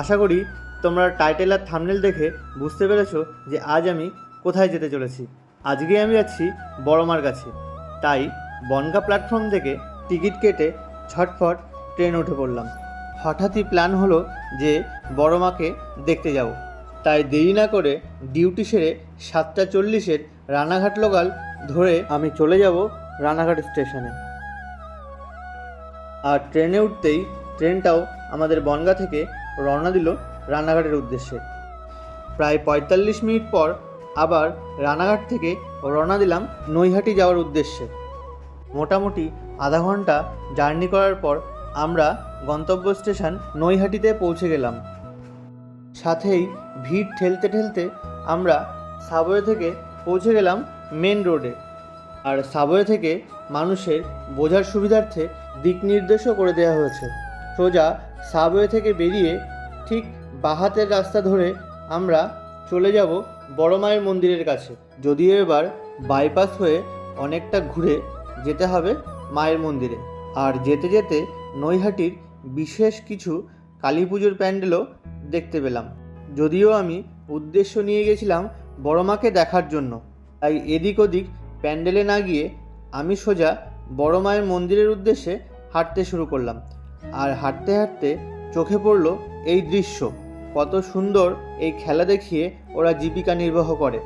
আশা করি তোমরা টাইটেল আর থামনেল দেখে বুঝতে পেরেছ যে আজ আমি কোথায় যেতে চলেছি। আজকে আমি যাচ্ছি বড়মার কাছে। তাই বনগা প্ল্যাটফর্ম থেকে টিকিট কেটে ছটফট ট্রেন উঠে পড়লাম। হঠাৎই প্ল্যান হলো যে বড়মাকে দেখতে যাব। তাই দেরি না করে ডিউটি সেরে সাতটা চল্লিশের রানাঘাট লোকাল ধরে আমি চলে যাব রানাঘাট স্টেশনে আর ট্রেনে উঠতেই ট্রেনটাও আমাদের বনগা থেকে রওনা দিল রানাঘাটের উদ্দেশ্যে। প্রায় পঁয়তাল্লিশ মিনিট পর আবার রানাঘাট থেকে রওনা দিলাম নৈহাটি যাওয়ার উদ্দেশ্যে। মোটামুটি আধা ঘণ্টা জার্নি করার পর আমরা গন্তব্য স্টেশন নৈহাটিতে পৌঁছে গেলাম। সাথেই ভিড় ঠেলতে ঠেলতে আমরা সাবওয়ে থেকে পৌঁছে গেলাম মেন রোডে। আর সাবওয়ে থেকে মানুষের বোঝার সুবিধার্থে দিক নির্দেশও করে দেওয়া হয়েছে। সোজা সাবওয়ে থেকে বেরিয়ে ঠিক বাহাতের রাস্তা ধরে আমরা চলে যাব বড় মায়ের মন্দিরের কাছে। যদিও এবার বাইপাস হয়ে অনেকটা ঘুরে যেতে হবে মায়ের মন্দিরে। আর যেতে যেতে নৈহাটির বিশেষ কিছু কালী পুজোর প্যান্ডেলও দেখতে পেলাম। যদিও আমি উদ্দেশ্য নিয়ে গেছিলাম বড় মাকে দেখার জন্য। তাই এদিক ওদিক প্যান্ডেলে না গিয়ে আমি সোজা বড় মায়ের মন্দিরের উদ্দেশ্যে হাঁটতে শুরু করলাম। আর হাঁটতে হাঁটতে চোখে পড়ল এই দৃশ্য। কত সুন্দর এই খেলা দেখিয়ে ওরা জীবিকা নির্বাহ করে।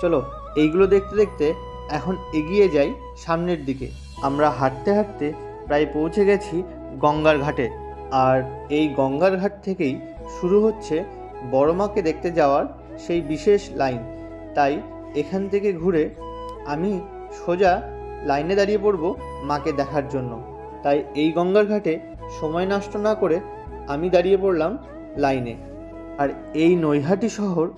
চলো, এইগুলো দেখতে দেখতে এখন এগিয়ে যাই সামনের দিকে। আমরা হাঁটতে হাঁটতে প্রায় পৌঁছে গেছি গঙ্গার ঘাটে। আর এই গঙ্গার ঘাট থেকেই শুরু হচ্ছে বড় মাকে দেখতে যাওয়ার সেই বিশেষ লাইন। তাই এখান থেকে ঘুরে আমি সোজা লাইনে দাঁড়িয়ে পড়ব মাকে দেখার জন্য। তাই এই গঙ্গার ঘাটে সময় নষ্ট না করে আমি দাঁড়িয়ে পড়লাম লাইনে। আর এই নৈহাটি শহর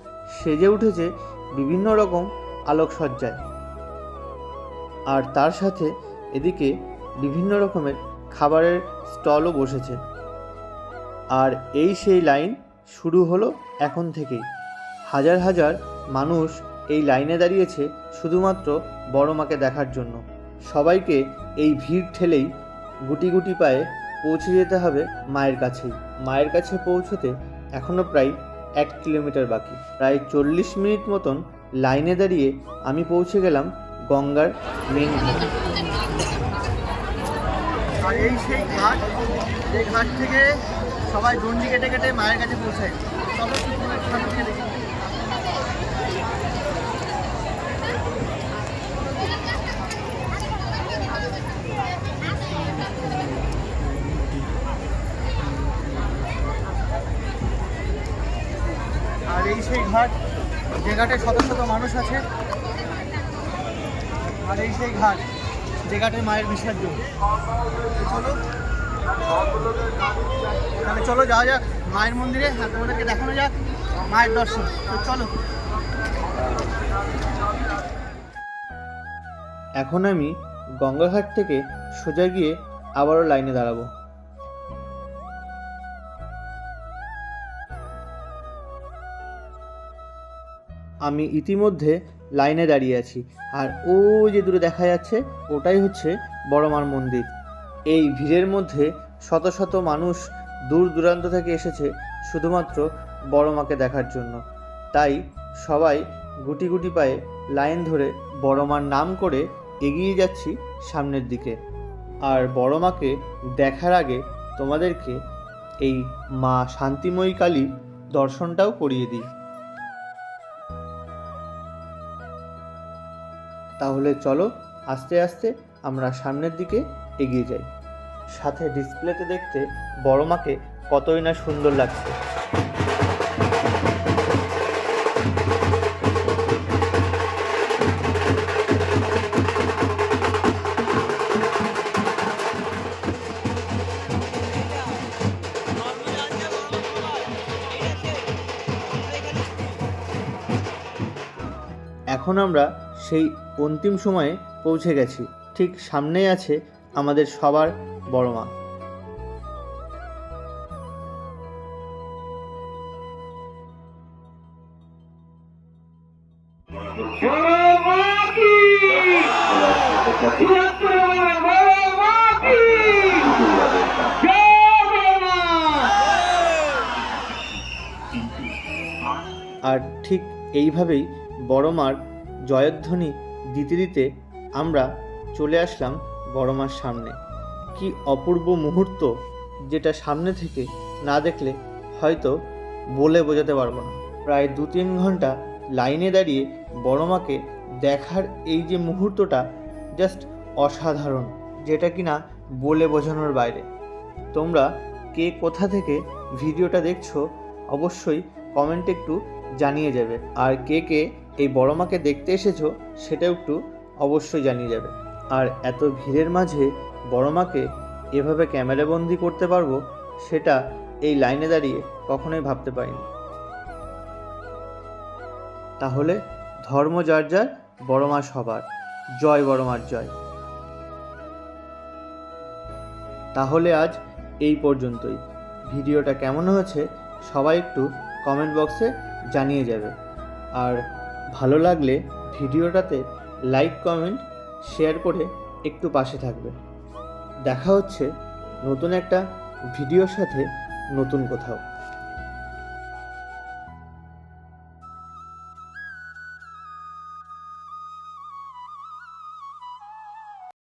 সেজে উঠেছে বিভিন্ন রকম আলোকসজ্জায়। আর তার সাথে এদিকে বিভিন্ন রকমের খাবারের স্টলও বসেছে। আর এই সেই লাইন শুরু হলো এখন থেকেই। হাজার হাজার মানুষ এই লাইনে দাঁড়িয়েছে শুধুমাত্র বড় মাকে দেখার জন্য। সবাইকে এই ভিড় ঠেলেই গুটি গুটি পায়ে পৌঁছে যেতে হবে মায়ের কাছেই। মায়ের কাছে পৌঁছতে এখনও প্রায় এক কিলোমিটার বাকি। প্রায় চল্লিশ মিনিট মতন লাইনে দাঁড়িয়ে আমি পৌঁছে গেলাম গঙ্গার মেন ঘাটে। থেকে সবাই দণ্ডি কেটে কেটে মায়ের কাছে পৌঁছায় সামনে থেকে দেখি আর এই সেই ঘাট, যে ঘাটে শত শত মানুষ আছে। আর এই সেই ঘাট, যে ঘাটে মায়ের বিসর্জন। চলো। তাহলে চলো, যাওয়া যাক মায়ের মন্দিরে আর তোমাদেরকে দেখানো যাক মায়ের দর্শন। তো চলো। এখন আমি গঙ্গাঘাট থেকে সোজা গিয়ে আবারও লাইনে দাঁড়াবো। আমি ইতিমধ্যে লাইনে দাঁড়িয়ে আছি। আর ও যে দূরে দেখা যাচ্ছে, ওটাই হচ্ছে বড়মার মন্দির। এই ভিড়ের মধ্যে শত শত মানুষ দূর দূরান্ত থেকে এসেছে শুধুমাত্র বড় মাকে দেখার জন্য। তাই সবাই গুটি গুটি পায়ে লাইন ধরে বড় মার নাম করে এগিয়ে যাচ্ছি সামনের দিকে। আর বড় মাকে দেখার আগে তোমাদেরকে এই মা শান্তিময়ী কালী দর্শনটাও করিয়ে দিই। তাহলে চলো আস্তে আস্তে আমরা সামনের দিকে এগিয়ে যাই। সাথে ডিসপ্লেতে দেখতে বড় মাকে কতই না সুন্দর লাগছে। এখন আমরা সেই অন্তিম সময়ে পৌঁছে গেছি। ঠিক সামনেই আছে আমাদের সবার বড় মা। আর ঠিক এইভাবেই বড় মার জয়ধ্বনি দিতে দিতে আমরা চলে আসলাম বড় মার সামনে। কি অপূর্ব মুহূর্ত যেটা সামনে থেকে না দেখলে হয়তো বলে বোঝাতে পারব না। প্রায় দু তিন ঘণ্টা লাইনে দাঁড়িয়ে বড় মাকে দেখার এই যে মুহূর্তটা জাস্ট অসাধারণ, যেটা কিনা বলে বোঝানোর বাইরে। তোমরা কে কোথা থেকে ভিডিওটা দেখছ অবশ্যই কমেন্টে একটু জানিয়ে যাবে। আর কে কে এই বড় মাকে দেখতে এসেছ, সেটাও একটু অবশ্যই জানিয়ে যাবে। আর এত ভিড়ের মাঝে বড় মাকে এভাবে ক্যামেরাবন্দি করতে পারব, সেটা এই লাইনে দাঁড়িয়ে কখনোই ভাবতে পারিনি। তাহলে ধর্ম যার যার, বড় মা সবার। জয় বড় মার জয়। তাহলে আজ এই পর্যন্তই। ভিডিওটা কেমন হয়েছে, সবাই একটু কমেন্ট বক্সে জানিয়ে যাবে। আর ভালো লাগলে ভিডিওটাতে লাইক কমেন্ট শেয়ার করে একটু পাশে থাকবে। দেখা হচ্ছে নতুন একটা ভিডিওর সাথে নতুন কোথাও।